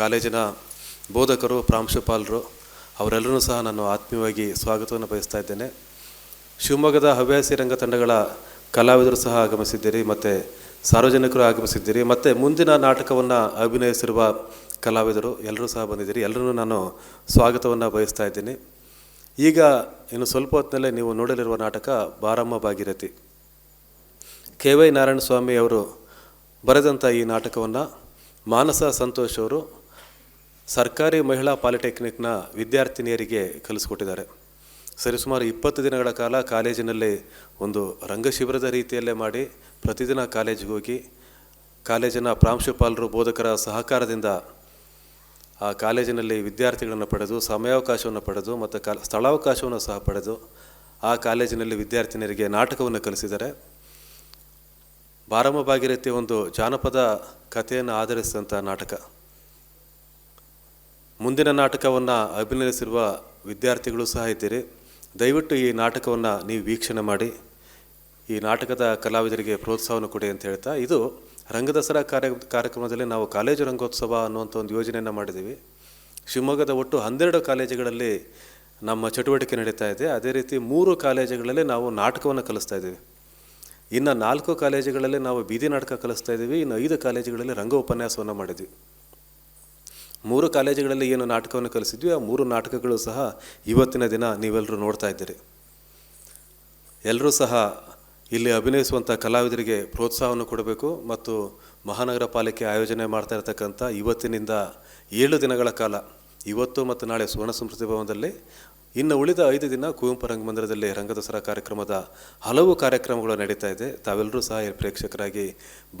ಕಾಲೇಜಿನ ಬೋಧಕರು, ಪ್ರಾಂಶುಪಾಲರು, ಅವರೆಲ್ಲರೂ ಸಹ ನಾನು ಆತ್ಮೀಯವಾಗಿ ಸ್ವಾಗತವನ್ನು ಬಯಸ್ತಾ ಇದ್ದೇನೆ. ಶಿವಮೊಗ್ಗದ ಹವ್ಯಾಸಿ ರಂಗ ತಂಡಗಳ ಕಲಾವಿದರು ಸಹ ಆಗಮಿಸಿದ್ದೀರಿ, ಮತ್ತು ಸಾರ್ವಜನಿಕರು ಆಗಮಿಸಿದ್ದೀರಿ, ಮತ್ತು ಮುಂದಿನ ನಾಟಕವನ್ನು ಅಭಿನಯಿಸಿರುವ ಕಲಾವಿದರು ಎಲ್ಲರೂ ಸಹ ಬಂದಿದ್ದೀರಿ. ಎಲ್ಲರೂ ನಾನು ಸ್ವಾಗತವನ್ನು ಬಯಸ್ತಾ ಇದ್ದೀನಿ. ಈಗ ಇನ್ನು ಸ್ವಲ್ಪ ಹೊತ್ತಿನಲ್ಲೇ ನೀವು ನೋಡಲಿರುವ ನಾಟಕ ಬಾರಮ್ಮ ಭಾಗೀರಥಿ. ಕೆ ವೈ ನಾರಾಯಣ ಸ್ವಾಮಿ ಅವರು ಬರೆದಂಥ ಈ ನಾಟಕವನ್ನು ಮಾನಸ ಸಂತೋಷ್ ಅವರು ಸರ್ಕಾರಿ ಮಹಿಳಾ ಪಾಲಿಟೆಕ್ನಿಕ್ನ ವಿದ್ಯಾರ್ಥಿನಿಯರಿಗೆ ಕಲಿಸ್ಕೊಟ್ಟಿದ್ದಾರೆ. ಸರಿಸುಮಾರು ಇಪ್ಪತ್ತು ದಿನಗಳ ಕಾಲ ಕಾಲೇಜಿನಲ್ಲಿ ಒಂದು ರಂಗಶಿಬಿರದ ರೀತಿಯಲ್ಲೇ ಮಾಡಿ ಪ್ರತಿದಿನ ಕಾಲೇಜಿಗೆ ಹೋಗಿ ಕಾಲೇಜಿನ ಪ್ರಾಂಶುಪಾಲರು, ಬೋಧಕರ ಸಹಕಾರದಿಂದ ಆ ಕಾಲೇಜಿನಲ್ಲಿ ವಿದ್ಯಾರ್ಥಿಗಳನ್ನು ಪಡೆದು, ಸಮಯಾವಕಾಶವನ್ನು ಪಡೆದು ಮತ್ತು ಕಾ ಸ್ಥಳಾವಕಾಶವನ್ನು ಸಹ ಪಡೆದು ಆ ಕಾಲೇಜಿನಲ್ಲಿ ವಿದ್ಯಾರ್ಥಿನಿಯರಿಗೆ ನಾಟಕವನ್ನು ಕಲಿಸಿದ್ದಾರೆ. ಬಾರಮ್ಮ ಭಾಗಿರತಿ ಒಂದು ಜಾನಪದ ಕಥೆಯನ್ನು ಆಧರಿಸಿದಂಥ ನಾಟಕ. ಮುಂದಿನ ನಾಟಕವನ್ನು ಅಭಿನಯಿಸಿರುವ ವಿದ್ಯಾರ್ಥಿಗಳು ಸಹ ಇದ್ದೀರಿ. ದಯವಿಟ್ಟು ಈ ನಾಟಕವನ್ನು ನೀವು ವೀಕ್ಷಣೆ ಮಾಡಿ. ಈ ನಾಟಕದ ಕಲಾವಿದರಿಗೆ ಪ್ರೋತ್ಸಾಹವನ್ನು ಕೊಡಿ ಅಂತ ಹೇಳ್ತಾ, ಇದು ರಂಗದಸರಾ ಕಾರ್ಯ, ಕಾರ್ಯಕ್ರಮದಲ್ಲಿ ನಾವು ಕಾಲೇಜು ರಂಗೋತ್ಸವ ಅನ್ನುವಂಥ ಒಂದು ಯೋಜನೆಯನ್ನು ಮಾಡಿದ್ದೀವಿ. ಶಿವಮೊಗ್ಗದ ಒಟ್ಟು ಹನ್ನೆರಡು ಕಾಲೇಜುಗಳಲ್ಲಿ ನಮ್ಮ ಚಟುವಟಿಕೆ ನಡೀತಾ ಇದೆ. ಅದೇ ರೀತಿ ಮೂರು ಕಾಲೇಜುಗಳಲ್ಲಿ ನಾವು ನಾಟಕವನ್ನು ಕಲಿಸ್ತಾ ಇದ್ದೀವಿ. ಇನ್ನು ನಾಲ್ಕು ಕಾಲೇಜುಗಳಲ್ಲಿ ನಾವು ಬೀದಿ ನಾಟಕ ಕಲಿಸ್ತಾ ಇದ್ದೀವಿ. ಇನ್ನು ಐದು ಕಾಲೇಜುಗಳಲ್ಲಿ ರಂಗ ಉಪನ್ಯಾಸವನ್ನು ಮಾಡಿದ್ವಿ ಮೂರು ಕಾಲೇಜುಗಳಲ್ಲಿ ಏನು ನಾಟಕವನ್ನು ಕಲಿಸಿದ್ವಿ, ಆ ಮೂರು ನಾಟಕಗಳು ಸಹ ಇವತ್ತಿನ ದಿನ ನೀವೆಲ್ಲರೂ ನೋಡ್ತಾ ಇದ್ದೀರಿ. ಎಲ್ಲರೂ ಸಹ ಇಲ್ಲಿ ಅಭಿನಯಿಸುವಂಥ ಕಲಾವಿದರಿಗೆ ಪ್ರೋತ್ಸಾಹವನ್ನು ಕೊಡಬೇಕು ಮತ್ತು ಮಹಾನಗರ ಪಾಲಿಕೆ ಆಯೋಜನೆ ಮಾಡ್ತಾ ಇರತಕ್ಕಂಥ ಇವತ್ತಿನಿಂದ ಏಳು ದಿನಗಳ ಕಾಲ, ಇವತ್ತು ಮತ್ತು ನಾಳೆ ಸುವರ್ಣ ಸಂಸ್ಕೃತಿ ಭವನದಲ್ಲಿ, ಇನ್ನು ಉಳಿದ ಐದು ದಿನ ಕುವೆಂಪು ರಂಗಮಂದಿರದಲ್ಲಿ ರಂಗದಸರಾ ಕಾರ್ಯಕ್ರಮದ ಹಲವು ಕಾರ್ಯಕ್ರಮಗಳು ನಡೀತಾ ಇದೆ. ತಾವೆಲ್ಲರೂ ಸಹ ಪ್ರೇಕ್ಷಕರಾಗಿ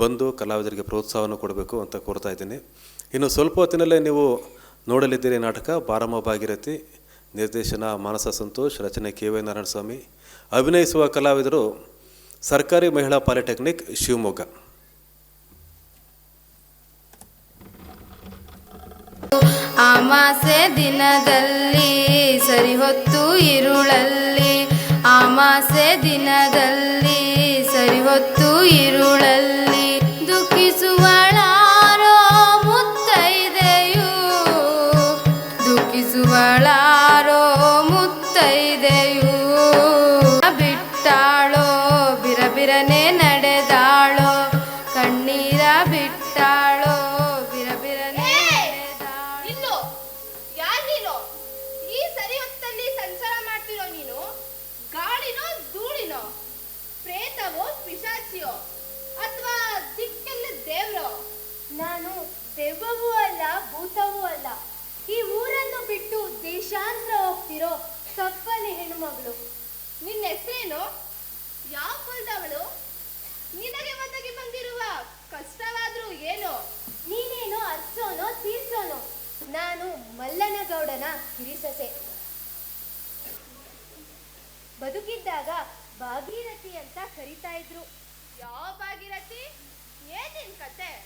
ಬಂದು ಕಲಾವಿದರಿಗೆ ಪ್ರೋತ್ಸಾಹವನ್ನು ಕೊಡಬೇಕು ಅಂತ ಕೋರ್ತಾ ಇದ್ದೀನಿ. ಇನ್ನು ಸ್ವಲ್ಪ ಹೊತ್ತಿನಲ್ಲೇ ನೀವು ನೋಡಲಿದ್ದೀರಿ ನಾಟಕ ಬಾರಮ್ಮ ಭಾಗಿರಥಿ, ನಿರ್ದೇಶನ ಮಾನಸ ಸಂತೋಷ್, ರಚನೆ ಕೆ ವೈ ನಾರಾಯಣ ಸ್ವಾಮಿ ಅಭಿನಯಿಸುವ ಕಲಾವಿದರು ಸರ್ಕಾರಿ ಮಹಿಳಾ ಪಾಲಿಟೆಕ್ನಿಕ್ ಶಿವಮೊಗ್ಗ. ಆಮಾಸೆ ದಿನದಲ್ಲಿ ಸರಿ ಹೊತ್ತು ಇರುಳಲ್ಲಿ ಆಮಾಸೆ ದಿನದಲ್ಲಿ ಸರಿ ಹೊತ್ತು ಇರುಳಲ್ಲಿ ನಾನು ಮಲ್ಲನಗೌಡನ ಹಿರಿಸಸೆ. ಬದುಕಿದ್ದಾಗ ಭಾಗೀರಥಿ ಅಂತ ಕರಿತಾ ಇದ್ರು. ಯಾವ ಭಾಗೀರಥಿ? ಏನಿನ್ ನಿನ್ ಕತೆ?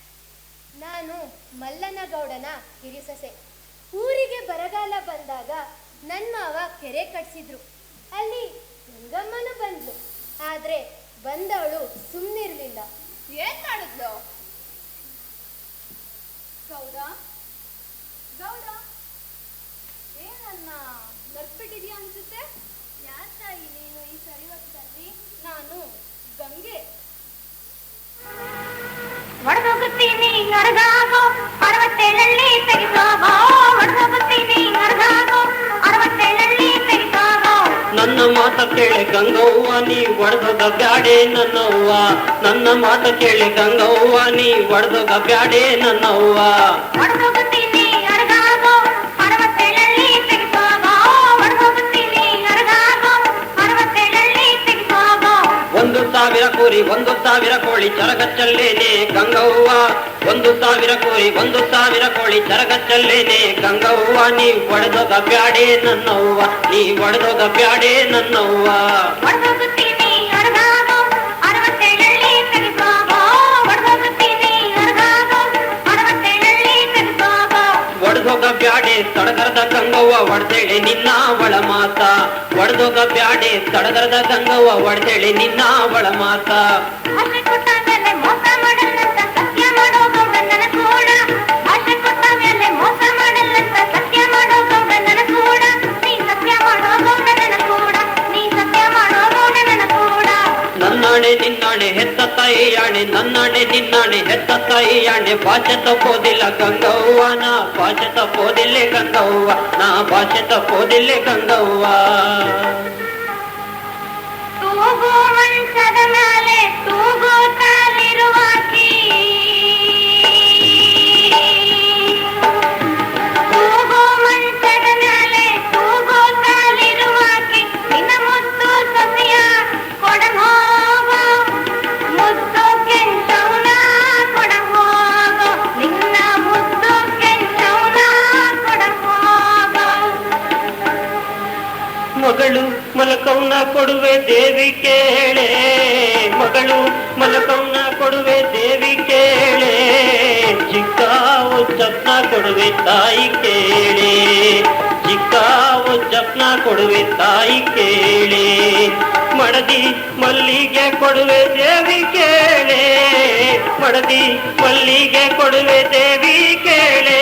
ನಾನು ಮಲ್ಲನಗೌಡನ ಹಿರಿಸಸೆ. ಊರಿಗೆ ಬರಗಾಲ ಬಂದಾಗ ನನ್ನ ಮಾವ ಕೆರೆ ಕಟ್ಸಿದ್ರು. ಅಲ್ಲಿ ಗಂಗಮ್ಮನು ಬಂದ್ಲು. ಆದ್ರೆ ಬಂದವಳು ಸುಮ್ಮನಿರ್ಲಿಲ್ಲ ಏನ್ ಮಾಡಿದ್ಲು? ಗೌಡ ಗೌಡ ಏನನ್ನ ಮರ್ತ್ಬಿಟ್ಟಿದ್ಯಾ ಅನ್ಸುತ್ತೆ? ಯಾರ್ ತಾಯಿ ನೀನು ಈ ಸರಿ ಹೊತ್ತಲ್ಲಿ ನಾನು ಗಂಗೆ. ಹೊಡೆದೋಗುತ್ತೀನಿ ಅರ್ಗಾಗೋ ಅರವತ್ತೇಳಲ್ಲಿ ತೆಗೆದೋಗೋ ಹೊಡೆದೋಗುತ್ತೀನಿ ಅರ್ಗಾಗೋ ಅರವತ್ತೇಳಲ್ಲಿ ತೆಗೆದೋಗೋ ನನ್ನ ಮಾತ ಕೇಳಿ ಗಂಗವ್ವ ನೀ ಒಡೆದೋಗ ಬ್ಯಾಡೆ ನನ್ನವ್ವ. ನನ್ನ ಮಾತ ಕೇಳಿ ಗಂಗವ್ವ ನೀ ಒಡೆದೋಗ ಬ್ಯಾಡೆ ನನ್ನವ್ವ. ಒಡೆದೋಗುತ್ತೀನಿ ಕೂರಿ ಒಂದು ಸಾವಿರ ಕೋಳಿ ಚರಗಚ್ಚಲ್ಲೇನೆ ಗಂಗವ್ವ. ಒಂದು ಸಾವಿರ ಕೋರಿ, ಒಂದು ಸಾವಿರ ಕೋಳಿ ಚರಗಚ್ಚಲ್ಲೇನೆ ಗಂಗವ್ವ. ನೀ ಒಡೆದೋಗ ಬ್ಯಾಡೆ ನನ್ನವ್ವ, ನೀ ಒಡೆದೋಗ ಬ್ಯಾಡೆ ನನ್ನವ್ವ. ಒಡೆದೋಗ ಬ್ಯಾಡೆ ತಡಗರದ ಗಂಗವ್ವ ಒಡೆದೇಳೆ ನಿನ್ನ ಒಳ ಮಾತ. ಒಡೆದೋಗ ಬ್ಯಾಡೆ ತಡಗರದ ಗಂಗವ್ವ ಒಡೆದೇಳೆ ನಿನ್ನ ಒಳ ಮಾತ. ಹೆತ್ತಾಣೆ ಹೆತ್ತ ತಾಯಿಯಾಣೆ, ನನ್ನಾಣೆ, ನಿನ್ನಾಣೆ, ಹೆತ್ತ ತಾಯಿಯಾಣೆ. ಭಾಷೆ ತಪ್ಪೋದಿಲ್ಲ ಗಂಗವ್ವ, ನಾ ಭಾಷೆ ತಪ್ಪೋದಿಲ್ಲ ಗಂಗವ್ವ, ನಾ ಭಾಷೆ ತಪ್ಪೋದಿಲ್ಲ ಗಂಗವ್ವ. ತೂಗೋ ವಂಶದ ಮೇಲೆ ತೂಗೋ ತಾಲಿರುವಾಕೆ ಮಲಕೌನ ಕೊಡುವೆ ದೇವಿ ಕೇಳೆ ಮಗಳು ಮಲಕೌನ ಕೊಡುವೆ ದೇವಿ ಕೇಳೆ ಚಿಕ್ಕಾವು ಜಪ್ನ ಕೊಡುವೆ ತಾಯಿ ಕೇಳೆ. ಚಿಕ್ಕಾವು ಜಪ್ನ ಕೊಡುವೆ ತಾಯಿ ಕೇಳೆ. ಮಡದಿ ಮಲ್ಲಿಗೆ ಕೊಡುವೆ ದೇವಿ ಕೇಳೆ. ಮಡದಿ ಮಲ್ಲಿಗೆ ಕೊಡುವೆ ದೇವಿ ಕೇಳೆ.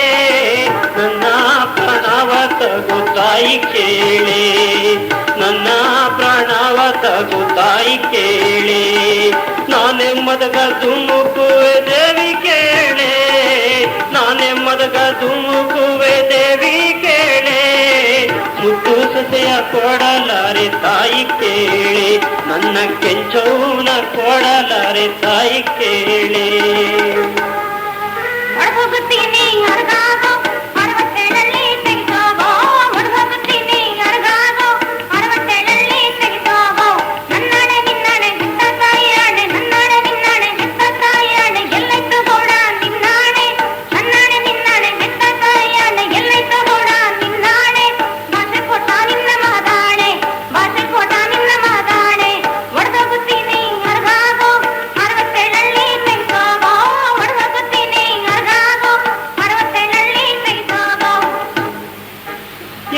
ನನ್ನ ಪ್ರಾಣವ ತಗು ತಾಯಿ ಕೇಳೆ. ನನ್ನ ಪ್ರಾಣವ ತಗು ತಾಯಿ ಕೇಳೆ. ಮದಗ ಧುಮುಕುವೆ ದೇವಿ ಕೇಳೆ. ಮದಗ ಧುಮುಕುವೆ ದೇವಿ ಕೇಳೆ. ಮುತ್ತು ಸಸೆಯ ಕೊಡಲಾರೆ ತಾಯಿ ಕೇಳಿ. ನನ್ನ ಕೆಂಚೌನ ಕೊಡಲಾರೆ ತಾಯಿ ಕೇಳಿ.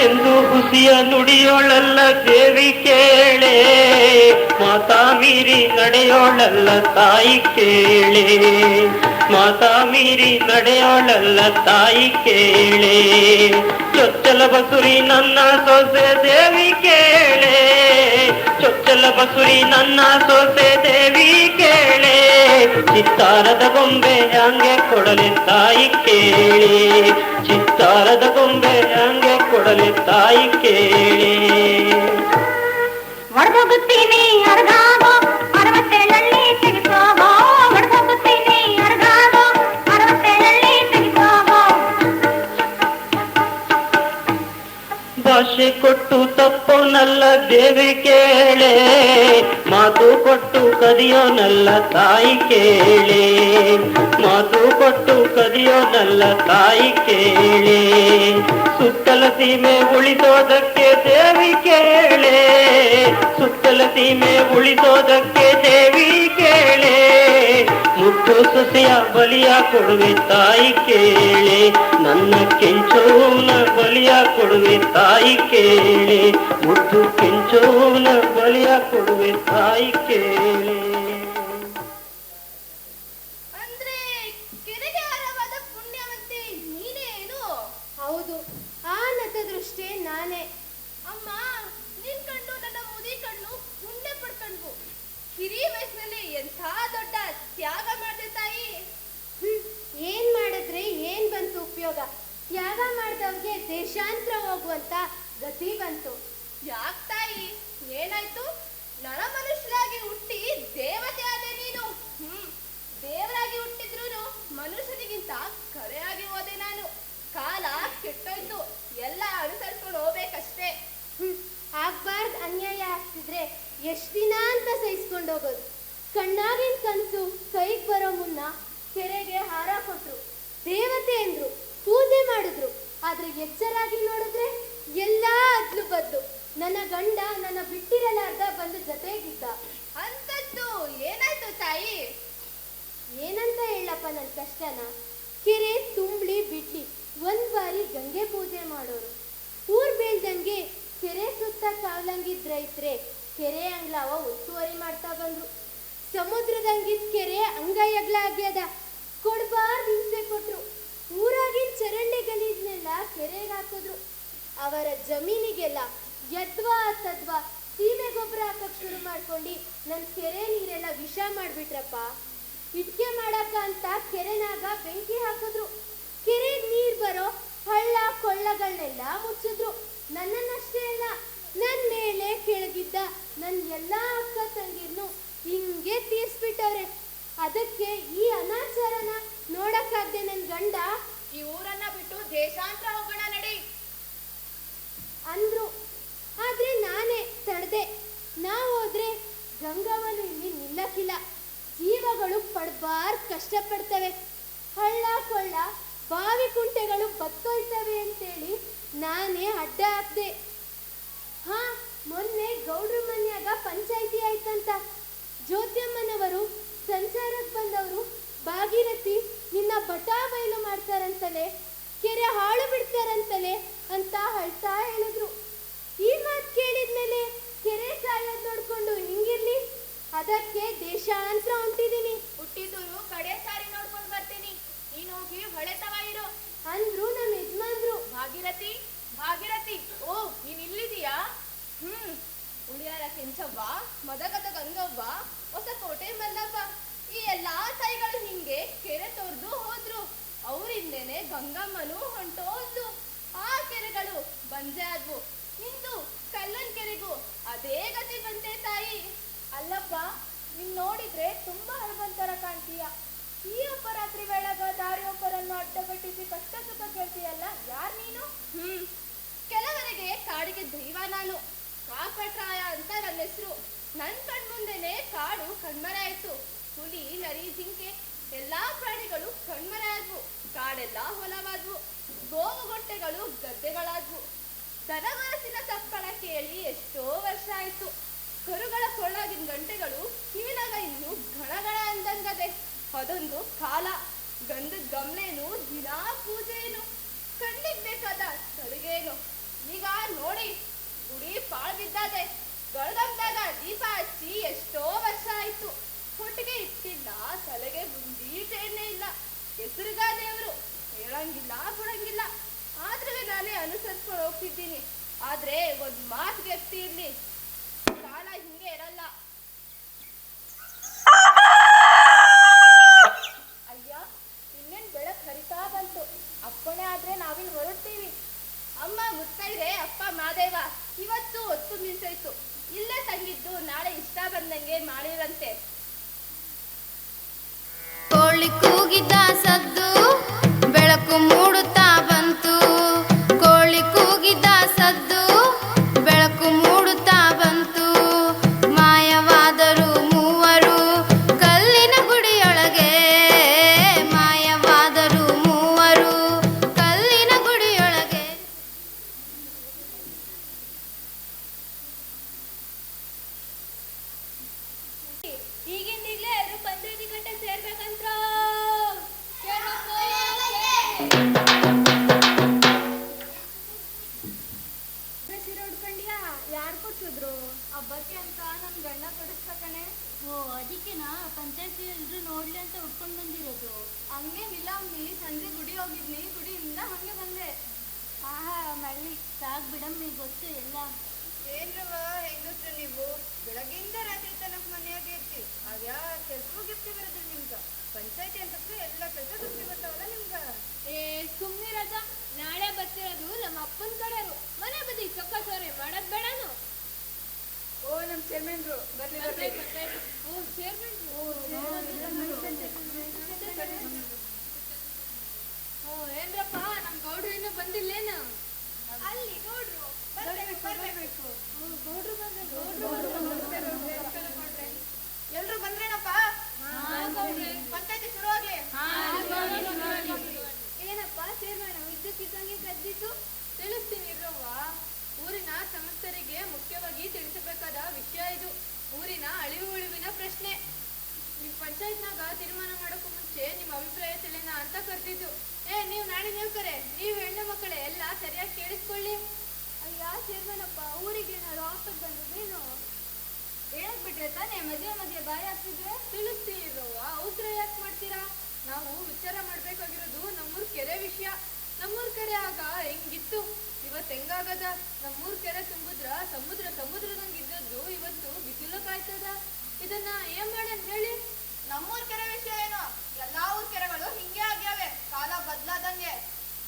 ಎಂದು ಹುಸಿಯ ನುಡಿಯೋಳಲ್ಲ ದೇವಿ ಕೇಳೆ. ಮಾತಾ ಮೀರಿ ನಡೆಯೋಳಲ್ಲ ತಾಯಿ ಕೇಳೆ. ಮಾತಾ ಮೀರಿ ನಡೆಯೋಳಲ್ಲ ತಾಯಿ ಕೇಳೆ. ಚೊಚ್ಚಲ ಬಸುರಿ ನನ್ನ ಸೊಸೆ ದೇವಿ ಕೇಳೆ. ಚೊಚ್ಚಲ ಬಸುರಿ ನನ್ನ ಸೊಸೆ ದೇವಿ ಚಿತ್ತಾರದ ಗೊಂಬೆ ಹಂಗೆ ಕೊಡಲೆ ತಾಯಿ ಕೇಳಿ ಚಿತ್ತಾರದ ಗೊಂಬೆ ಹಂಗೆ ಕೊಡಲೆ ತಾಯಿ ಕೇಳಿ ಹೊಡೆದೋಗುತ್ತೀನಿ ಅರ್ಗಾಗೋ ಭಾಷೆ ಕೊಟ್ಟು ತಪ್ಪೋನಲ್ಲ ದೇವಿ ಕೇಳೆ. ಮಾತು ಕೊಟ್ಟು ಕದಿಯೋನಲ್ಲ ತಾಯಿ ಕೇಳೆ. ಮಾತು ಕೊಟ್ಟು ಕದಿಯೋನಲ್ಲ ತಾಯಿ ಕೇಳೆ. ಸುತ್ತಲ ಸೀಮೆ ಉಳಿಸೋದಕ್ಕೆ ದೇವಿ ಕೇಳೆ. ಸುತ್ತಲ ಸೀಮೆ ಉಳಿಸೋದಕ್ಕೆ ದೇವಿ ಮುತ್ತು ಸೊಸೆಯ ಬಲಿಯ ಕೊಡುವೆ ತಾಯಿ ಕೇಳೆ. ನನ್ನ ಕೆಂಚೋನ ಬಲಿಯ ಕೊಡುವೆ ತಾಯಿ ಕೇಳೆ. ಮುತ್ತು ಕೆಂಚೋನ ಬಲಿಯ ಕೊಡುವೆ ತಾಯಿ ಕೇಳೆ. ಉಪಯೋಗ. ತ್ಯಾಗ ಮಾಡಿದವ್ರಿಗೆ ದೇಶಾಂತರ ಹೋಗುವಂತ ಗತಿ ಬಂತು. ಯಾಕ್ ತಾಯಿ? ಏನಾಯ್ತು? ನರ ಮನುಷ್ಯರಾಗಿ ಹುಟ್ಟಿ ದೇವತೆ ಆದೆ ನೀನು. ಹ್ಮ್. ದೇವರಾಗಿ ಹುಟ್ಟಿದ್ರು ಮನುಷ್ಯನಿಗಿಂತ ಕರೆಯಾಗಿ ಹೋದೆ ನಾನು. ಕಾಲ ಕೆಟ್ಟೋಯ್ತು. ಎಲ್ಲ ಅನುಸರಿಸ್ಕೊಂಡು ಹೋಗ್ಬೇಕಷ್ಟೇ. ಹ್ಮ್, ಆಗ್ಬಾರ್ದು ಅನ್ಯಾಯ ಆಗ್ತಿದ್ರೆ ಎಷ್ಟ್ ದಿನ ಅಂತ ಸಹಿಸ್ಕೊಂಡು ಹೋಗೋದು. ಕಣ್ಣಾಗಿನ ಕನಸು ಕೈಗೆ ಬರೋ ಮುನ್ನ ಕೆರೆಗೆ ಹಾರ ಕೊಟ್ರು. ದೇವತೆ ಅಂದ್ರು. ಪೂಜೆ ಮಾಡಿದ್ರು. ಆದ್ರೆ ಎಚ್ಚರಾಗಿ ನೋಡಿದ್ರೆ ಎಲ್ಲಾ ಅದ್ಲು ಬದ್ಲು ನನ್ನ ಗಂಡ ನನ್ನ ಬಿಟ್ಟಿರಲಾರ್ದ ಬಂದು ಜೊತೆಗಿದ್ದ. ಅಂತದ್ದು ಏನಾಯ್ತು ತಾಯಿ? ಏನಂತ ಹೇಳಪ್ಪ ನನ್ನ ಕಷ್ಟನ? ಕೆರೆ ತುಂಬಳಿ ಬಿಡ್ಲಿ. ಒಂದ್ ಬಾರಿ ಗಂಗೆ ಪೂಜೆ ಮಾಡೋರು. ಊರ್ ಬೀಳ್ದಂಗೆ ಕೆರೆ ಸುತ್ತ ಕಾವಲಂಗಿದ್ ಇದ್ರೆ ಕೆರೆ ಅಂಗ್ಲಾವ ಒತ್ತುವರಿ ಮಾಡ್ತಾ ಬಂದ್ರು. ಸಮುದ್ರದಂಗಿದ್ ಕೆರೆ ಅಂಗೈ ಅಗ್ಲ ಆಗ್ಯದ ಕೊಡ್ಬಾರ್ದು ಹಿಂಸೆ ಕೊಟ್ರು. ಊರಾಗಿನ ಚರಂಡಿಗಳನ್ನೆಲ್ಲ ಕೆರೆಗೆ ಹಾಕಿದ್ರು ಅವರ ಜಮೀನಿಗೆಲ್ಲ ಯದ್ವಾ ತದ್ವಾ ಸೀಮೆ ಗೊಬ್ಬರ ಹಾಕಕ್ ಶುರು ಮಾಡ್ಕೊಂಡು ನನ್ನ ಕೆರೆ ನೀರೆಲ್ಲ ವಿಷ ಮಾಡ್ಬಿಟ್ರಪ್ಪ. ಇಟ್ಕೆ ಮಾಡಕ ಅಂತ ಕೆರೆನಾಗ ಬೆಂಕಿ ಹಾಕಿದ್ರು. ಕೆರೆ ನೀರ್ ಬರೋ ಹಳ್ಳ ಕೊಳ್ಳಗಳನ್ನೆಲ್ಲ ಮುಚ್ಚಿದ್ರು. ನನ್ನನ್ನಷ್ಟೇ ಅಲ್ಲ, ನನ್ ಮೇಲೆ ಕೆಳಗಿದ್ದ ನನ್ ಎಲ್ಲಾ ಅಕ್ಕ ತಂಗಿರ್ನು ಹಿಂಗೆ ತೀರ್ಸ್ಬಿಟ್ಟವ್ರೆ. ಅದಕ್ಕೆ ಈ ಅನಾಚಾರನ ನೋಡಕ್ಕಾಗ್ದೆ ನನ್ ಗಂಡ? ಈ ಊರನ್ನ ಬಿಟ್ಟು ದೇಶಾಂತರ ಹೋಗೋಣ ನಡಿ. ಅಂದ್ರು. ಆದ್ರೆ ನಾನೇ ತಡೆದೆ. ನಾವು ಹೋದ್ರೆ ಗಂಗವನು ಇಲ್ಲಿ ನಿಲ್ಲಕ್ಕಿಲ್ಲ. ಜೀವಗಳು ಪಡ್ಬಾರ್ ಕಷ್ಟಪಡ್ತವೆ. ಹಳ್ಳ ಕೊಳ್ಳ ಬಾವಿ ಕುಂಟೆಗಳು ಬತ್ತೋಯ್ತವೆ ಅಂತೇಳಿ ನಾನೇ ಅಡ್ಡ ಹಾಕ್ದೆ. ಹಾ ಮೊನ್ನೆ ಗೌಡ್ರ ಮನ್ಯಾಗ ಪಂಚಾಯಿತಿ ಆಯ್ತಂತ. ಜ್ಯೋತಿಯಮ್ಮನವರು ಸಂಸಾರಕ್ಕೆ ಬಂದವರು ಭಾಗೀರಥಿ ನಿನ್ನ ಬಟಾ ಬಯಲು ಮಾಡ್ತಾರಂತಲೇ ಕೆರೆ ಹಾಳು ಬಿಡ್ತಾರಂತಲೇ ಅಂತ ಹಳ್ತಾ ಹೇಳಿದ್ರು. ಈ ಮಾತು ಕೇಳಿದ್ಮೇಲೆ ಕೆರೆ ಸಾಯೋದ್ ನೋಡ್ಕೊಂಡು ಹಿಂಗಿರ್ಲಿ? ಅದಕ್ಕೆ ದೇಶಾಂತರ ಹೊಂಟಿದೀನಿ. ಹುಟ್ಟಿದೂರು ಕಡೆ ಸಾರಿ ನೋಡ್ಕೊಂಡು ಬರ್ತೀನಿ. ನೀನು ಹೋಗಿ ಹೊಳೆತವ ಇರು. ಅಂದ್ರು ನಮ್ಮ ಯಜಮಾನ್ರು. ಭಾಗಿರತಿ ಭಾಗಿರತಿ ಓ ನೀನ್ ಇಲ್ಲಿದೀಯಾ ಹ್ಮ್ ಉಳಿಯಾರ ಕೆಂಚವ್ವ ಮದಗದ ಗಂಗವ್ವ ಹೊಸಕೋಟೆ ಮಲ್ಲವ್ವ ಈ ಎಲ್ಲಾ ತಾಯಿಗಳು ಹಿಂಗೆ ಕೆರೆ ತೋರ್ದು ಹೋದ್ರು ಅವರಿಂದೇನೆ ಗಂಗಮ್ಮನು ಹೊಂಟೋದ್ಲು ಆ ಕೆರೆಗಳು ಬಂಜೆ ಆದ್ವು. ಇಂದು ಕಲ್ಲನ್ ಕೆರೆಗೂ ಅದೇ ಗತಿ ಬಂತೆ ತಾಯಿ. ಅಲ್ಲಪ್ಪ, ನಿನ್ ನೋಡಿದ್ರೆ ತುಂಬಾ ಹರಬಂತರ ಕಾಣ್ತೀಯ. ಈ ಅಪರಾತ್ರಿ ವೇಳಗ ದಾರಿಯೊಬ್ಬರನ್ನು ಅಡ್ಡಗಟ್ಟಿಸಿ ಕಷ್ಟ ಸುಖ ಕೇಳ್ತೀಯಲ್ಲ, ಯಾರ್ ನೀನು? ಹ್ಮ್. ಕೆಲವರಿಗೆ ಕಾಡಿಗೆ ದೈವ ನಾನು. ಕಾಕಟ್ರಾಯ ಅಂತ ನನ್ನ ಹೆಸರು. ನನ್ ಕಣ್ಮುಂದೆನೆ ಕಾಡು ಕಣ್ಮರೆ ಆಯ್ತು. ಹುಲಿ, ನರಿ, ಜಿಂಕೆ, ಎಲ್ಲಾ ಪ್ರಾಣಿಗಳು ಕಣ್ಮರೆ ಆದ್ವು. ಕಾಡೆಲ್ಲ ಹೊಲವಾದ್ವು. ಗೋವುಗೊಟ್ಟೆಗಳು ಗದ್ದೆಗಳಾದ್ವು. ದನಗರಸಿನ ತಪ್ಪಳ ಕೇಳಿ ಎಷ್ಟೋ ವರ್ಷ ಆಯ್ತು. ಕರುಗಳ ಕೊಳ್ಳಾಗಿನ ಗಂಟೆಗಳು ಕೀಳಗ ಇನ್ನು ಘಣಗಳ ಅಂದಂಗದೆ. ಅದೊಂದು ಕಾಲ. ಗಂಧದ ಗಮ್ಲೇನು, ದಿನಾ ಪೂಜೆನು ಕಣ್ಣಿಗ್ ಬೇಕಾದ ಸರಿಗೇನು ಈಗ ನೋಡಿ, ಗುಡಿ ಪಾಳ್ ಬಿದ್ದದೆ ಗಳಗಂದಾಗ ದೀಪ ಹಚ್ಚಿ ಎಷ್ಟೋ ವರ್ಷ ಆಯ್ತು. ಕೊಟ್ಟಿಗೆ ಇಟ್ಟಿಲ್ಲ, ತಲೆಗೆ ಬುಂದೀಟೇನೇ ಇಲ್ಲ. ಹೆಸರುಗ ದೇವರು. ಹೇಳಂಗಿಲ್ಲ ಬಿಡಂಗಿಲ್ಲ ಆದ್ರೆ ನಾನೇ ಅನುಸರಿಸ್ಕೊಂಡು ಹೋಗ್ತಿದ್ದೀನಿ. ಆದ್ರೆ ಒಂದ್ ಮಾತು ವ್ಯಕ್ತಿ ಇರ್ಲಿ. ಕಾಲ ಹಿಂಗೆ ಇರಲ್ಲ. ಅಯ್ಯ, ಇನ್ನೇನ್ ಬೆಳಕ್ ಹರಿತಾ ಬಂತು. ಅಪ್ಪಣೆ ಆದ್ರೆ ನಾವಿನ್ ಹೊರಡ್ತೀವಿ. ಅಮ್ಮ ಮುತ್ತೈದೆ, ಅಪ್ಪ ಮಾದೇವ. ಇವತ್ತು ಹೊತ್ತು ಮೀಸೈತು ಇಲ್ಲೇ ತಂಗಿದ್ದು ನಾಳೆ ಇಷ್ಟ ಬಂದಂಗೆ ಮಾಡಿರಂತೆ. ಕೋಳಿ ಕೂಗಿದ ಹೋಗಿದ್ನಿ ಗುಡಿಯಿಂದ ಹಂಗೆ ಬಂದೆ. ಆಹಾ ಮಳ್ಳಿ ಸಾಕ್ ಬಿಡಮ್ಮಿ ಗೊತ್ತು ಎಲ್ಲ. ಏನ್ರವ ಹೆಂಗಸ್ರು ನೀವು? ಬೆಳಗ್ಗೆಯಿಂದ ರಾತ್ರಿ ತನಕ ಮನೆಯಾಗ ಇರ್ತಿ. ಅವ್ಯಾ ಕೆಲ್ಸಕ್ಕೂ ಗಿಫ್ಟಿ ಬರೋದ್ರಿ ನಿಮ್ಗ. ಪಂಚಾಯತಿ ಅಂತ ಎಲ್ಲ ಕೆಲಸ ಗಿಫ್ಟಿ ಬರ್ತಾವಲ್ಲ ನಿಮ್ಗ? ಏ ಸುಮ್ನಿರದ ನಾಳೆ ಬರ್ತಿರೋದು ನಮ್ಮ ಅಪ್ಪನ ಕಡೆರು. ಮನೆ ಬದಿ ಚೊಕ್ಕ ಸೋರೆ ಮಾಡೋದ್ ಬೇಡನು ಓ ನಮ್ ಚೇರ್ಮನ್ರು. ಬರ್ಲಿ ಬರ್ಲಿ. ಓ ಚೇರ್ಮನ್ ಓ ಏನ್ರಪ್ಪ? ನಮ್ ಗೌಡ್ರು ಇನ್ನೂ ಬಂದಿಲ್ಲೇನು? ಅಲ್ಲಿ ಗೌಡ್ರು ಬರ್ಬೇಕು ಬರ್ಬೇಕು ಎಲ್ರು ಬಂದ್ರೇನಪ್ಪ? ಪಂಚಾಯತಿ ಶುರುವಾಗ್ಲಿ. ಏನಪ್ಪ ಚೇರ್ಮನ್ ಇದ್ದಕ್ಕಿದ್ದಂಗೆ ಕದ್ದಿತ್ತು ತಿಳಿಸ್ತೀನಿ ಇರೋವ್ವ ಊರಿನ ಸಮಸ್ತರಿಗೆ ಮುಖ್ಯವಾಗಿ ತಿಳಿಸಬೇಕಾದ ವಿಷಯ ಇದು. ಊರಿನ ಅಳಿವು ಉಳಿವಿನ ಪ್ರಶ್ನೆ. ನಿಮ್ ಪಂಚಾಯತ್ನಾಗ ತೀರ್ಮಾನ ಮಾಡೋಕ್ಕೂ ಮುಂಚೆ ನಿಮ್ಮ ಅಭಿಪ್ರಾಯ ತಿಳಿನ ಅಂತ ಕರ್ತಿದ್ದು ಏ, ನೀವು ನಾಳೆ ನೀವು ಕರೆ ನೀವು ಹೆಣ್ಣು ಮಕ್ಕಳೇ, ಎಲ್ಲ ಸರಿಯಾಗಿ ಕೇಳಿಸ್ಕೊಳ್ಳಿ. ಅಯ್ಯ ಚೇರ್ಮನಪ್ಪ ಊರಿಗೆ ಏನಾದ್ರು ಆಫರ್ ಬಂದಿದ್ದೇನು ಹೇಳಕ್ ತಾನೇ ಮದುವೆ ಮದುವೆ ಬಾಯಿ ಹಾಕ್ತಿದ್ರೆ ತಿಳಿಸ್ತೀನಿ ಇರೋವ್ವ ಅವಸರ ಯಾಕೆ ಮಾಡ್ತೀರಾ? ನಾವು ವಿಚಾರ ಮಾಡ್ಬೇಕಾಗಿರೋದು ನಮ್ಮೂರ್ ಕೆರೆ ವಿಷಯ. ನಮ್ಮೂರ್ ಕಡೆ ಆಗ ಹೆಂಗಿತ್ತು? ಇವತ್ತು ಹೆಂಗಾಗದ? ನಮ್ಮೂರ್ ಕೆರೆ ತುಂಬಿದ್ರ ಸಮುದ್ರ ಸಮುದ್ರದಂಗ್ ಇದ್ದದ್ದು ಇವತ್ತು ಬಿಸಿಲು ಕಾಯ್ತದ. ಇದನ್ನ ಏನ್ ಮಾಡೋಣ ಹೇಳಿ? ನಮ್ಮೂರ್ ಕೆರೆ ವಿಷಯ ಏನ್?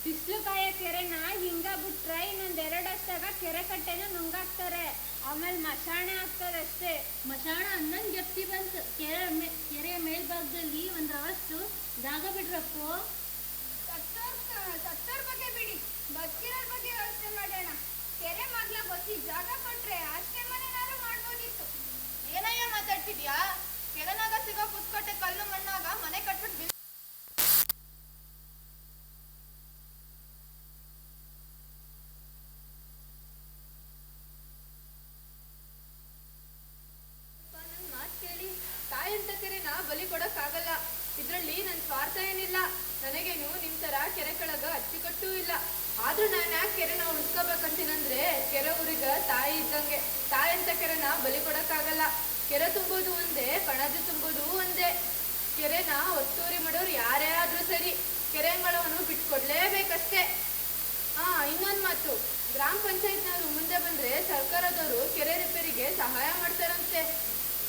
ಕೆರೆನ ಹಿಂಗ ಬಿಟ್ರೆ ಇನ್ನೊಂದ್ ಎರಡು ವರ್ಷದಾಗ ಕೆರೆ ಕಟ್ಟೆನ ನುಂಗಾಕ್ತಾರೆ. ಆಮೇಲೆ ಮಶಾಣ ಆಗ್ತದೆ ಅಷ್ಟೇ. ಮಶಾಣ ಅನ್ನಂಗ್ ಜಪ್ತಿ ಬಂತು. ಕೆರೆ ಮೇ ಕೆರೆಯ ಮೇಲ್ಭಾಗದಲ್ಲಿ ಒಂದ್ ಅವಷ್ಟು ಜಾಗ ಬಿಡ್ರಪ್ಪು ಸತ್ತೋರ್ ಬಗ್ಗೆ ಬಿಡಿ. ಬದುಕಿರೋರ್ ಬಗ್ಗೆ ಯೋಚನೆ ಮಾಡೋಣ ಕೆರೆ ಮಗ್ಲ ಗೊತ್ತಿ ಜಾಗ ಕೊಟ್ರೆ ಅಷ್ಟೇ ಮನೆನಾರು ಮಾಡ್ಬೋದಿತ್ತು. ಏನಯ್ಯ ಮಾತಾಡ್ತಿದ್ಯಾ? ಕೆರೆನಾಗ ಸಿಗೋ ಪುತ್ಕೊಟ್ಟೆ ಕಲ್ಲು ಮಣ್ಣಾಗ ಮನೆ ಕಟ್ಬಿಟ್ಟು ಬಿಲ್ ನನ್ನ ಮಾತು ಕೇಳಿ ತಾಯಿ ಅಂತ ಕೆರೆನ ಬಲಿ ಕೊಡಕ್ಕಾಗಲ್ಲ ಇದ್ರಲ್ಲಿ ನನ್ನ ಸ್ವಾರ್ಥ ಏನಿಲ್ಲ ನನಗೇನು ನಿಮ್ ತರ ಕೆರೆ ಕೆಳಗ ಅಚ್ಚುಕಟ್ಟೂ ಇಲ್ಲ ಆದ್ರೂ ನಾನು ಯಾಕೆ ಕೆರೆನ ಉಳಿಸ್ಕೋಬೇಕಂತೀನಂದ್ರೆ ಕೆರೆ ಊರಿಗ ತಾಯಿ ಇದ್ದಂಗೆ ತಾಯಿ ಅಂತ ಕೆರೆನ ಬಲಿ ಕೊಡಕ್ಕಾಗಲ್ಲ ಕೆರೆ ತುಂಬೋದು ಒಂದೇ ಕಣಜ ತುಂಬೋದು ಒಂದೇ ಕೆರೆನ ಒತ್ತುವರಿ ಮಾಡೋರು ಯಾರೇ ಆದ್ರೂ ಸರಿ ಕೆರೆ ಅಂಗಳವನ್ನು ಬಿಟ್ಕೊಡ್ಲೇಬೇಕಷ್ಟೇ ಹಾ ಇನ್ನೊಂದ್ ಮಾತು. ಗ್ರಾಮ ಪಂಚಾಯತ್ನವರು ಮುಂದೆ ಬಂದ್ರೆ ಸರ್ಕಾರದವರು ಕೆರೆ ರಿಪೇರಿಗೆ ಸಹಾಯ ಮಾಡ್ತಾರಂತೆ.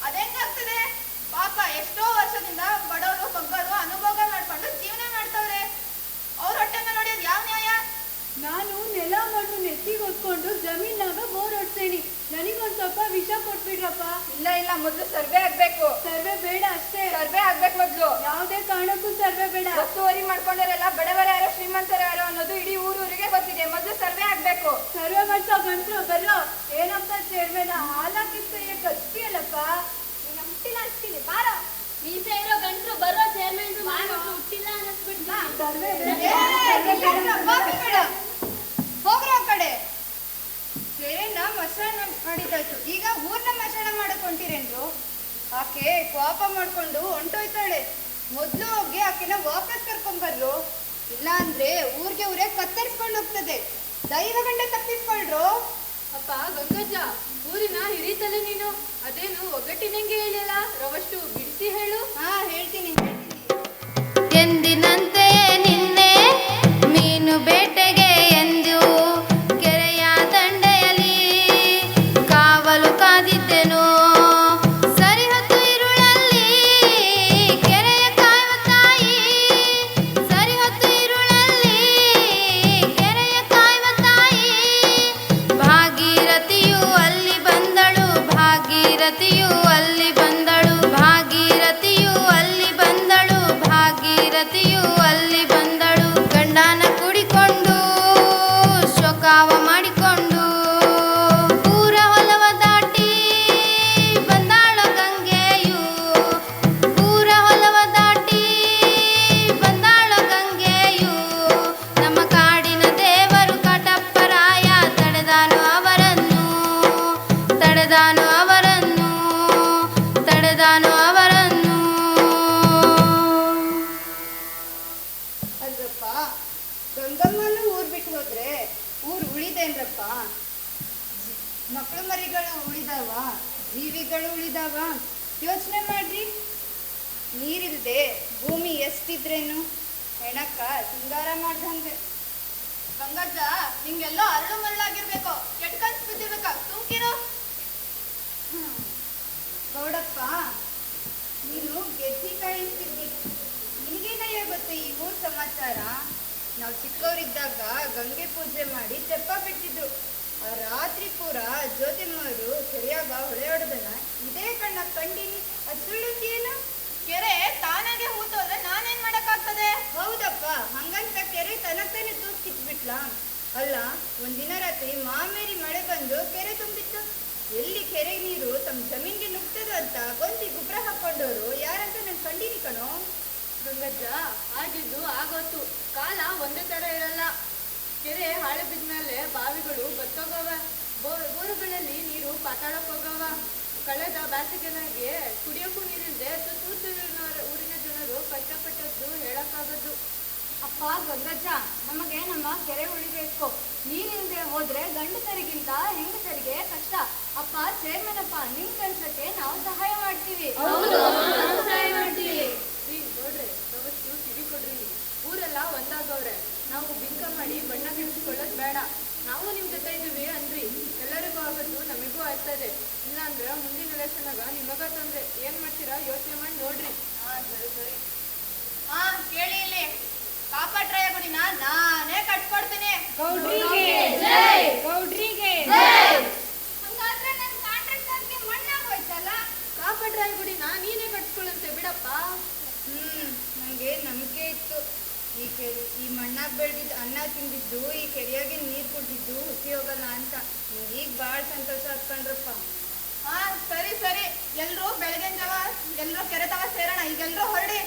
ಅದೇಂಗಾಗ್ತದೆ ಪಾಪ ಎಷ್ಟೋ ವರ್ಷದಿಂದ ಬಡವರು ಬಗ್ಗರು ಅನುಭೋಗ ಮಾಡ್ಕೊಂಡು ಜೀವನ ಮಾಡ್ತಾವ್ರೆ. ಅವ್ರ ಹೊಟ್ಟೆನ ನೋಡಿಯೋದು ಯಾವ ನ್ಯಾಯ? ನಾನು ನೆಲ ಮಣ್ಣು ನೆತ್ತಿಗೆ ಹೊತ್ಕೊಂಡು ಜಮೀನಾಗ ಬೋರ್ ಹೊಡ್ತೇನೆ ನನಗೊಂದ್ ಸ್ವಲ್ಪ ವಿಷ ಕೊಟ್ಬಿಡ್ರಪ್ಪ. ಇಲ್ಲ ಇಲ್ಲ ಮೊದಲು ಸರ್ವೆ ಆಗ್ಬೇಕು. ಸರ್ವೆ ಬೇಡ ಅಷ್ಟೇ. ಸರ್ವೆ ಆಗ್ಬೇಕು ಮೊದ್ಲು. ಯಾವುದೇ ಕಾರಣಕ್ಕೂ ಸರ್ವೆ ಬೇಡ. ಒತ್ತುವರಿ ಮಾಡ್ಕೊಂಡವರೆಲ್ಲ ಬಡವರ ಯಾರೋ ಶ್ರೀಮಂತರ ಯಾರೋ ಅನ್ನೋದು ಇಡೀ ಊರೂರಿಗೆ ಗೊತ್ತಿದೆ. ಮೊದಲು ಸರ್ವೆ ಆಗ್ಬೇಕು. ಸರ್ವೆ ಮಾಡ್ತಾ ಗಂಟ್ರು ಬರೋ ಏನಪ್ಪ ಚೇರ್ಮನ್ ಹಾಲಾಕಿತ್ತು ಕತ್ತಿ ಅಲ್ಲಪ್ಪ. ಹುಟ್ಟಿಲ್ಲ ಅನ್ಸ್ತೀನಿ ಬಾರ. ಮೀಸೆ ಇರೋ ಗಂಟ್ರು ಬರೋ. ಚೇರ್ಮನ್ ಹುಟ್ಟಿಲ್ಲ ಅನ್ನಿಸ್ಬಿಡ್ತಾ. ಸರ್ವೆ ಹೋಗ್ರ ಆ ಕಡೆ ಕೆರೆನ ಮಶಾಣ ಮಾಡಿದಾಯ್ತು ಈಗ ಊರ್ನ ಮಶಾಣ ಮಾಡಕ್ ಹೊಂಟಿರೇನ್ರು ಆಕೆ ಕೋಪ ಮಾಡ್ಕೊಂಡು ಹೊಂಟೋಯ್ತಾಳೆ. ಮೊದ್ಲು ಹೋಗಿ ಆಕೆನ ವಾಪಸ್ ಕರ್ಕೊಂಡ್ಬರ್ರು ಇಲ್ಲ ಅಂದ್ರೆ ಊರ್ಗೆ ಊರೇ ಕತ್ತರಿಸ್ಕೊಂಡು ಹೋಗ್ತದೆ. ದೈವ ಗಂಡ ತಪ್ಪಿಸ್ಕೊಳ್ರು. ಅಪ್ಪ ಗಂಗಜ್ಜ ಊರಿನ ಹಿರಿತಲೆ ನೀನು. ಅದೇನು ಒಗ್ಗಟ್ಟಿನಂಗೆ ಹೇಳಿಲ್ಲ ರವಷ್ಟು ಬಿಡಿಸಿ ಹೇಳು. ಹಾ ಹೇಳ್ತೀನಿ ಎಂದಿನಂತೆ ಎಂದಿನಂತೆಯೇ ನಿನ್ನೆ ಮೀನು ಬೇಟೆಗೆ ಮಕ್ಕಳು ಮರಿಗಳು ಉಳಿದಾವ, ಜೀವಿಗಳು ಉಳಿದಾವ. ಯೋಚನೆ ಮಾಡ್ರಿ. ನೀರಿಲ್ಲದೆ ಭೂಮಿ ಎಷ್ಟಿದ್ರೇನು? ಹೆಣಕ್ಕ ಸಿಂಗಾರ ಮಾಡ್ದಂಗೆ. ಗಂಗಜ್ಜ, ನಿಂಗೆಲ್ಲ ಅರಳು ಮರಳಾಗಿರ್ಬೇಕು. ಕೆಟ್ಟ ಬಿದ್ದಿರ್ಬೇಕ? ತುಂಬಿರೋ ಗೌಡಪ್ಪ, ನೀನು ಗೆದ್ದಿ ಕಾಯಿಸ್ತಿದ್ದಿ ನಿನಗೇನಯ್ಯ ಗೊತ್ತೆ ಈ ಊರ್ ಸಮಾಚಾರ? ನಾವು ಚಿಕ್ಕವರಿದ್ದಾಗ ಗಂಗೆ ಪೂಜೆ ಮಾಡಿ ತೆಪ್ಪ ಬಿಟ್ಟಿದ್ರು. ರಾತ್ರಿ ಪೂರ ಜ್ಯೋತಿಮ್ಮರು ಕೆರೆಯಾಗ ಹೊಳೆ ಹೊಡೆದನ ಇದೇ ಕಣ್ಣ ಕಂಡಿನಿ ಅದು ಏನು? ಕೆರೆ ತಾನಾಗೆ ಹೂತೋದ್ರೆ ನಾನೇನ್ ಮಾಡಕ್ಕಾಗ್ತದೆ? ಹೌದಪ್ಪ ಹಂಗಂತ ಕೆರೆ ತನಕನೇ ತೂಸ್ ಕಿತ್ಬಿಟ್ಲ ಅಲ್ಲ ಒಂದಿನ ರಾತ್ರಿ ಮಾಮೇರಿ ಮಳೆ ಬಂದು ಕೆರೆ ತುಂಬಿತ್ತು. ಎಲ್ಲಿ ಕೆರೆ ನೀರು ತಮ್ಮ ಜಮೀನ್ಗೆ ನುಗ್ತದ ಅಂತ ಗೊಂದಿ ಗೊಬ್ಬರ ಹಾಕೊಂಡವರು ಯಾರಂತ ನನ್ ಕಂಡಿನಿ ಕಣೋ? ಗಂಗಜ್ಜ ಆಗಿದ್ದು ಆಗೋತು ಕಾಲ ಒಂದೇ ತರ ಇರಲ್ಲ. ಕೆರೆ ಹಾಳೆ ಬಿದ್ಮೇಲೆ ಬಾವಿಗಳು ಬತ್ತೋಗವ. ಬೋರ್ ಬೋರುಗಳಲ್ಲಿ ನೀರು ಪಾತಾಡಕ್ ಹೋಗವ. ಕಳೆದ ಬೇಸಿಗೆನಾಗೆ ಕುಡಿಯೋಕ್ಕೂ ನೀರಿಲ್ಲದೆ ಸುತ್ತಮುತ್ತಲಿನ ಊರಿನ ಜನರು ಕಷ್ಟಪಟ್ಟದ್ದು ಹೇಳಕ್ಕಾಗದ್ದು. ಅಪ್ಪ ಗಂಗಜ್ಜ ನಮಗೆ ನಮ್ಮ ಕೆರೆ ಉಳಿಬೇಕು. ನೀರಿಲ್ಲದೆ ಹೋದ್ರೆ ಗಂಡಸರಿಗಿಂತ ಹೆಂಗಸರಿಗೆ ಕಷ್ಟ. ಅಪ್ಪ ಚೇರ್ಮನ್ ಅಪ್ಪ ನಿಮ್ ಕೆಲ್ಸಕ್ಕೆ ನಾವು ಸಹಾಯ ಮಾಡ್ತೀವಿ. ಸಹಾಯ ಮಾಡ್ತೀವಿ. ನೋಡ್ರಿ ಕಿವಿ ಕೊಡ್ರಿ. ಊರೆಲ್ಲ ಒಂದಾಗವ್ರೆ. ನಾವು ಬಿಂಕ ಮಾಡಿ ಬಣ್ಣ ಬಿಡಿಸ್ಕೊಳ್ಳೋದು ಬೇಡ. ನಾವು ನಿಮ್ ಜೊತೆ ಇದ್ದೀವಿ ಅಂದ್ರಿ. ಎಲ್ಲರಿಗೂ ಆಗೋದು ನಮಗೂ ಆಗ್ತದೆ ಇಲ್ಲಾಂದ್ರೆ ಮುಂದಿನ ಎಲೆಕ್ಷನಾಗ ನಿಮಗ ತೊಂದ್ರೆ. ಏನ್ ಮಾಡ್ತೀರಾ? ಯೋಚನೆ ಮಾಡಿ ನೋಡ್ರಿ. ಹಾ ಸರಿ ಸರಿ. ಹಾ ಕೇಳಿ ಇಲ್ಲಿ. ಕಾಪಾಟ್ರಾಯ ಗುಡಿನ ನಾನೇ ಕಟ್ಕೊಡ್ತೀನಿ. ಈ ಕೆರೆ ಈ ಮಣ್ಣಾಗ ಬೆಳೆದಿದ್ದು ಅನ್ನ ತಿಂದಿದ್ದು ಈ ಕೆರೆಯಾಗಿ ನೀರು ಕುಡಿದಿದ್ದು ಹುಸಿ ಹೋಗಲ್ಲ ಅಂತ. ಈಗ ಭಾಳ ಸಂತೋಷ ಹತ್ಕೊಂಡ್ರಪ್ಪ ಹಾ ಸರಿ ಸರಿ. ಎಲ್ಲರೂ ಬೆಳಗ್ಗೆ ಜಾವ ಎಲ್ಲರೂ ಕೆರೆ ತವ ಸೇರೋಣ. ಈಗೆಲ್ಲರೂ ಹೊರಡಿ.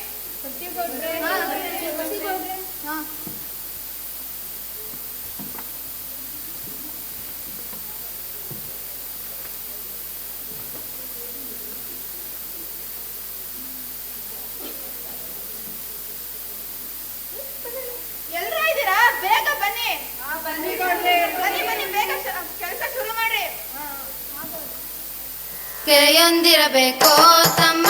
ಹಾ. ಕೆರೆಯೊಂದಿರಬೇಕೋ ತಮ್ಮ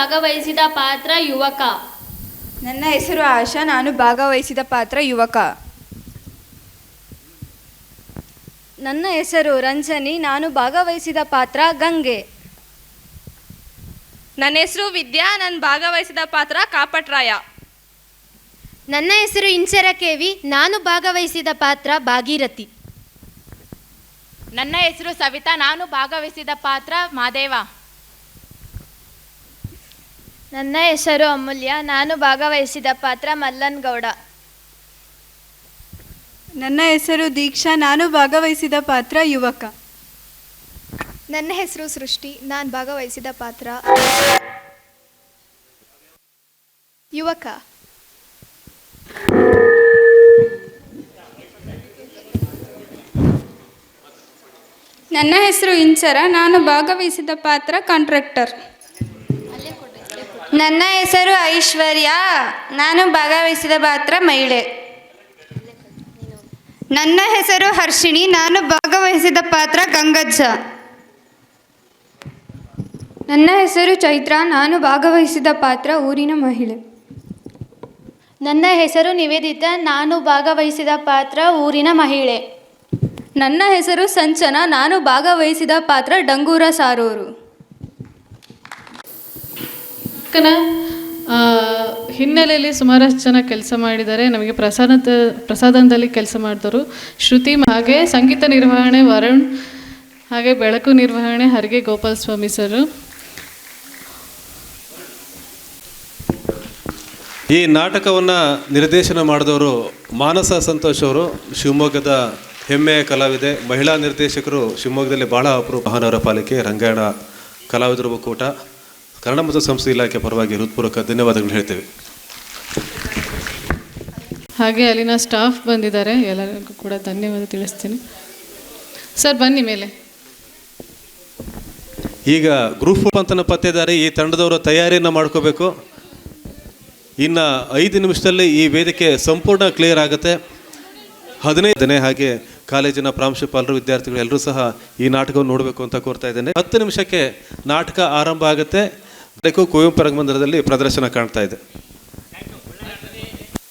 ಭಾಗವಹಿಸಿದ ಪಾತ್ರ ಯುವಕ. ನನ್ನ ಹೆಸರು ಆಶಾ ನಾನು ಭಾಗವಹಿಸಿದ ಪಾತ್ರ ಯುವಕ. ನನ್ನ ಹೆಸರು ರಂಜನಿ ನಾನು ಭಾಗವಹಿಸಿದ ಪಾತ್ರ ಗಂಗೆ. ನನ್ನ ಹೆಸರು ವಿದ್ಯಾ ನಾನು ಭಾಗವಹಿಸಿದ ಪಾತ್ರ ಕಾಪಟ್ರಾಯ. ನನ್ನ ಹೆಸರು ಇಂಚರ ಕೇವಿ ನಾನು ಭಾಗವಹಿಸಿದ ಪಾತ್ರ ಭಾಗೀರಥಿ. ನನ್ನ ಹೆಸರು ಸವಿತಾ ನಾನು ಭಾಗವಹಿಸಿದ ಪಾತ್ರ ಮಾದೇವ. ನನ್ನ ಹೆಸರು ಅಮೂಲ್ಯ. ನಾನು ಭಾಗವಹಿಸಿದ ಪಾತ್ರ ಮಲ್ಲನ್ ಗೌಡ. ನನ್ನ ಹೆಸರು ದೀಕ್ಷಾ. ನಾನು ಭಾಗವಹಿಸಿದ ಪಾತ್ರ ಯುವಕ. ನನ್ನ ಹೆಸರು ಸೃಷ್ಟಿ. ನಾನು ಭಾಗವಹಿಸಿದ ಪಾತ್ರ ಯುವಕ. ನನ್ನ ಹೆಸರು ಇಂಚರ. ನಾನು ಭಾಗವಹಿಸಿದ ಪಾತ್ರ ಕಾಂಟ್ರಾಕ್ಟರ್. ನನ್ನ ಹೆಸರು ಐಶ್ವರ್ಯ. ನಾನು ಭಾಗವಹಿಸಿದ ಪಾತ್ರ ಮಹಿಳೆ. ನನ್ನ ಹೆಸರು ಹರ್ಷಿಣಿ. ನಾನು ಭಾಗವಹಿಸಿದ ಪಾತ್ರ ಗಂಗಜ್ಜ. ನನ್ನ ಹೆಸರು ಚೈತ್ರ. ನಾನು ಭಾಗವಹಿಸಿದ ಪಾತ್ರ ಊರಿನ ಮಹಿಳೆ. ನನ್ನ ಹೆಸರು ನಿವೇದಿತ. ನಾನು ಭಾಗವಹಿಸಿದ ಪಾತ್ರ ಊರಿನ ಮಹಿಳೆ. ನನ್ನ ಹೆಸರು ಸಂಚನ. ನಾನು ಭಾಗವಹಿಸಿದ ಪಾತ್ರ ಡಂಗೂರ ಸಾರೋರು. ಅಕ್ಕನ ಆ, ಹಿನ್ನೆಲೆಯಲ್ಲಿ ಸುಮಾರಷ್ಟು ಜನ ಕೆಲಸ ಮಾಡಿದ್ದಾರೆ. ನಮಗೆ ಪ್ರಸಾದ ಪ್ರಸಾದನದಲ್ಲಿ ಕೆಲಸ ಮಾಡಿದವರು ಶ್ರುತಿ ಹಾಗೆ ಸಂಗೀತ ನಿರ್ವಹಣೆ ವರುಣ್ ಹಾಗೆ ಬೆಳಕು ನಿರ್ವಹಣೆ ಹರಿಗೆ ಗೋಪಾಲ್ ಸ್ವಾಮಿ ಸರ್. ಈ ನಾಟಕವನ್ನು ನಿರ್ದೇಶನ ಮಾಡಿದವರು ಮಾನಸ ಸಂತೋಷ್ ಅವರು. ಶಿವಮೊಗ್ಗದ ಹೆಮ್ಮೆಯ ಕಲಾವಿದೆ ಮಹಿಳಾ ನಿರ್ದೇಶಕರು ಶಿವಮೊಗ್ಗದಲ್ಲಿ ಭಾಳ ಅಪರೂಪ ಮಹಾನಗರ ಪಾಲಿಕೆ ರಂಗಾಯಣ ಕಲಾವಿದರ ಒಕ್ಕೂಟ. ಕನ್ನಡ ಮತ್ತು ಸಂಸ್ಕೃತಿ ಇಲಾಖೆ ಪರವಾಗಿ ಹೃತ್ಪೂರ್ವಕ ಧನ್ಯವಾದಗಳು ಹೇಳ್ತೇವೆ. ಹಾಗೆ ಅಲ್ಲಿನ ಸ್ಟಾಫ್ ಬಂದಿದ್ದಾರೆ ಎಲ್ಲರಿಗೂ ಕೂಡ ಧನ್ಯವಾದ ತಿಳಿಸ್ತೀನಿ. ಸರ್ ಬನ್ನಿ ಮೇಲೆ. ಈಗ ಗ್ರೂಪ್ ಅಂತನ ಪತ್ತೆದಾರೆ ಈ ತಂಡದವರ ತಯಾರಿಯನ್ನು ಮಾಡ್ಕೋಬೇಕು. ಇನ್ನು ಐದು ನಿಮಿಷದಲ್ಲಿ ಈ ವೇದಿಕೆ ಸಂಪೂರ್ಣ ಕ್ಲಿಯರ್ ಆಗುತ್ತೆ. ಹದಿನೈದನೇ ಹಾಗೆ ಕಾಲೇಜಿನ ಪ್ರಾಂಶುಪಾಲರು ವಿದ್ಯಾರ್ಥಿಗಳು ಎಲ್ಲರೂ ಸಹ ಈ ನಾಟಕವನ್ನು ನೋಡಬೇಕು ಅಂತ ಕೋರ್ತಾ ಇದ್ದೇನೆ. ಹತ್ತು ನಿಮಿಷಕ್ಕೆ ನಾಟಕ ಆರಂಭ ಆಗುತ್ತೆ. ಕುವೆಂಪು ರಂಗಮಂದಿರದಲ್ಲಿ ಪ್ರದರ್ಶನ ಕಾಣ್ತಾ ಇದೆ.